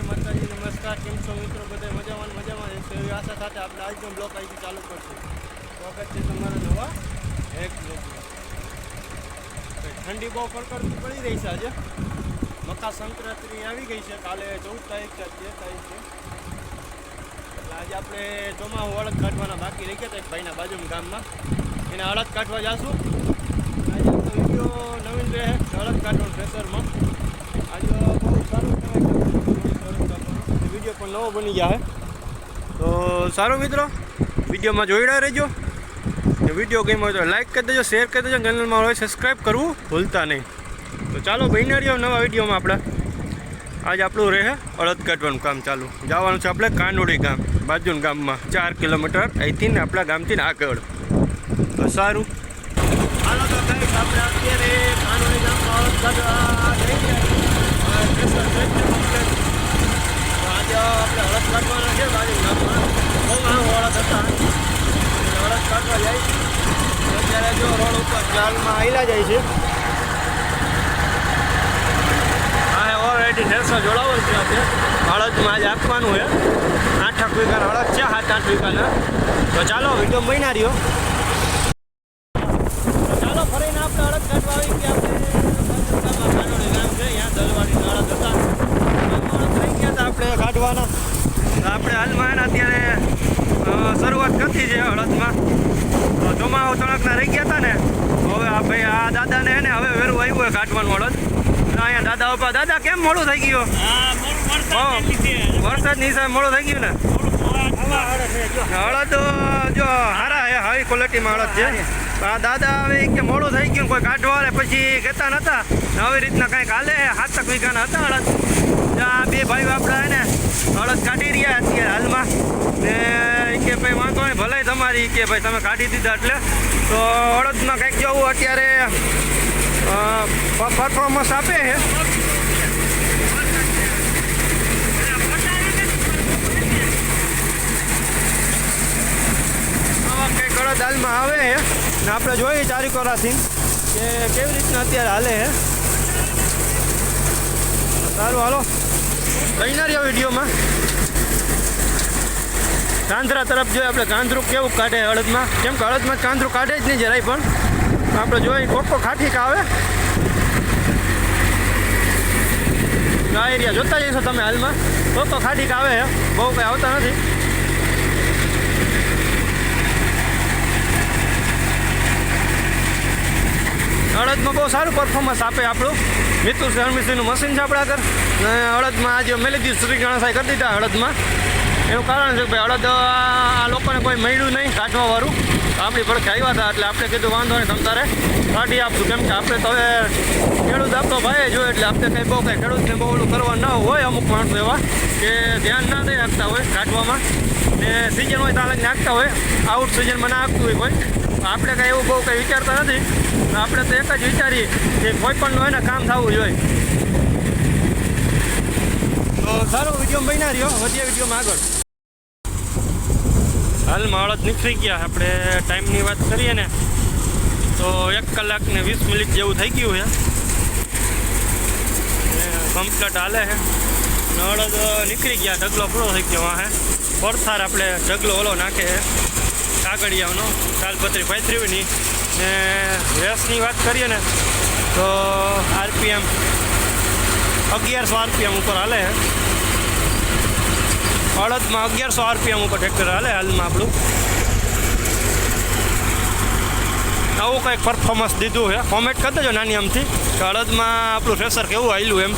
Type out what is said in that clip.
જય માતાજી, નમસ્કાર. કેમ છો મિત્રો? બધા મજામાં મજામાં? રહેશો એવી આશા સાથે આપણે આજનો બ્લોક અહીંથી ચાલુ કરશું. સ્વાગત છે તમારા નવા એક ઠંડી બહુ કડકડતી પડી રહી છે આજે. મકા સંક્રાંતિ આવી ગઈ છે. કાલે ચૌદ તારીખ છે તેર તારીખ છે. એટલે આજે આપણે ચોમાસું અળદ કાઢવાના બાકી રહી ગયા હતા એક ભાઈના બાજુમાં ગામમાં. એને અળદ કાઢવા જશું. આજે તો વીડિયો નવીન રહે અળદ કાઢવાનું પ્રેશરમાં આજે બહુ સારું નવો બની જાય તો સારું મિત્રો, વિડીયોમાં જોઈડા રહેજો. વીડિયો ગમ્યો હોય તો લાઈક કરી દેજો શેર કરી દેજો ચેનલમાં હોય સબસ્ક્રાઈબ કરવું ભૂલતા નહીં. તો ચાલો રહ્યો નવા વિડીયોમાં આપણે આજે આપણું રહે અડદ કાઢવાનું કામ ચાલુ. જવાનું છે આપણે કાનોડી ગામ, બાજુના ગામમાં, ચાર કિલોમીટર અહીંથી ને આપણા ગામથી આગળ. તો સારું. હાલો તો આપણે અત્યારે કાનોડી ગામમાં અડદ કાઢવા જઈ રહ્યા છીએ. હવે pressure થઈ ગયું complete. તો આજે આપણે અડદ કાઢવાના છે બાજુના ગામમાં બહુ ઘણા અડદ હતા એટલે અડદ કાઢવા જાય તો અત્યારે જો રોડ ઉપર ચાલમાં જાય છે. હા ઓલરેડી ઠેરસો જોડાવો છે અડદમાં આજે આપવાનું છે. આઠ આઠ અડદ છે, સાત આઠ વીઘાના. તો ચાલો, વીડિયો મહિના રહ્યો. ચાલો, ફરીને આપણે હળદ કાઢવા આવી ગયા આપણે કાઢવાના. આપણે હાલમાં અત્યારે શરૂઆત કરતી છે હળદમાં. ચોમાઓ તણકના રહી ગયા હતા ને. આ ભાઈ દાદાને એને હવે વેરું આવ્યું હોય કાઢવાનું તો અહીંયા દાદા ઊભા. દાદા કેમ મોડું થઈ ગયું? વરસાદની સાહેબ મોડું થઈ ગયું ને? હળદ જો હારા હે હાઈ ક્વોલિટીમાં હળદ છે. આ દાદા હવે કે મોડું થઈ ગયું કોઈ કાઢવા પછી કહેતા નતા. ને આવી રીતના કાંઈક હાલે સાતક વીઘાના હતા હળદ. આ બે ભાઈઓ આપણા એને ને હળદ કાઢી રહ્યા અત્યારે હાલમાં. ને કે ભાઈ વાંધો નહીં ભલે તમારી કે ભાઈ તમે કાઢી દીધા એટલે. તો હળદમાં કંઈક જવું અત્યારે પરફોર્મન્સ આપે છે. કંઈક અડદ હાલમાં આવે છે. ને આપણે જોઈએ ચારિકોરાથી કે કેવી રીતના અત્યારે હાલે છે. સારું, હાલો. કઈ ના રહ્યો વિડીયોમાં. કાંધરા તરફ જોઈએ આપણે કાંદરું કેવું કાઢે હળદમાં? કેમ કે હળદમાં કાંદરું કાઢે જ નહીં જરાય પણ. આપણે જોઈએ, કોકો ખાટી આવે? આ એરિયા જોતા જઈશો તમે હાલમાં. કોકો ખાટી આવે બહુ કંઈ આવતા નથી. હળદમાં બહુ સારું પરફોર્મન્સ આપે આપણું. મિતુર શર્મિસિંહનું મશીન છે આપણા આગળ અને હળદમાં આજે મેલી દીધું શ્રી ગણેશાઈ કરી દીધા અડદમાં એનું કારણ છે કે ભાઈ અડદ, આ લોકોને કોઈ મળ્યું નહીં કાઢવાવાળું. આપણી પડખે આવ્યા હતા એટલે આપણે કીધું વાંધો નહીં તમતારે કાઢી આપશું. કેમ કે આપણે તો હવે ખેડૂત આપતો ભાઈ જો એટલે આપણે કંઈ બહુ કંઈ ખેડૂતને બહુ ઓલું કરવા ન હોય અમુક માણસો એવા કે ધ્યાન ના દઈ રાખતા હોય કાઢવામાં. ને સિઝન હોય તો અલગ નાખતા હોય. આઉટ સિઝનમાં ના આપતું હોય કોઈ. આપણે કાંઈ એવું બહુ કંઈ વિચારતા નથી. આપણે તો એક જ વિચારીએ કે કોઈ પણ હોય ને કામ થવું જોઈએ. સારો વીડિયો બન્યા રહ્યો. વધીએ વિડીયોમાં આગળ. હાલમાં અડદ નીકળી ગયા. આપણે ટાઈમની વાત કરીએ ને, તો એક કલાક ને વીસ મિનિટ જેવું થઈ ગયું છે. કમ્પ્લેટ હાલે છે. અડદ નીકળી ગયા. ઢગલો પૂરો થઈ ગયો વાહે પડથાર આપણે ઢગલો ઓલો નાખે કાગળિયાનો. તાલપત્રી પાથરીની ને રેસની વાત કરીએ ને, તો આરપીએમ, અગિયારસો આરપીએમ ઉપર હાલે છે. અડદમાં અગિયારસો આરપીએમ ઉપર ટ્રેક્ટર હાલે, હાલમાં આપણું. આવું કંઈક પરફોર્મન્સ દીધું છે. કોમેન્ટ કરી દેજો નાની આમથી, કે અડદમાં આપણું થ્રેસર કેવું હાલ્યું એમ.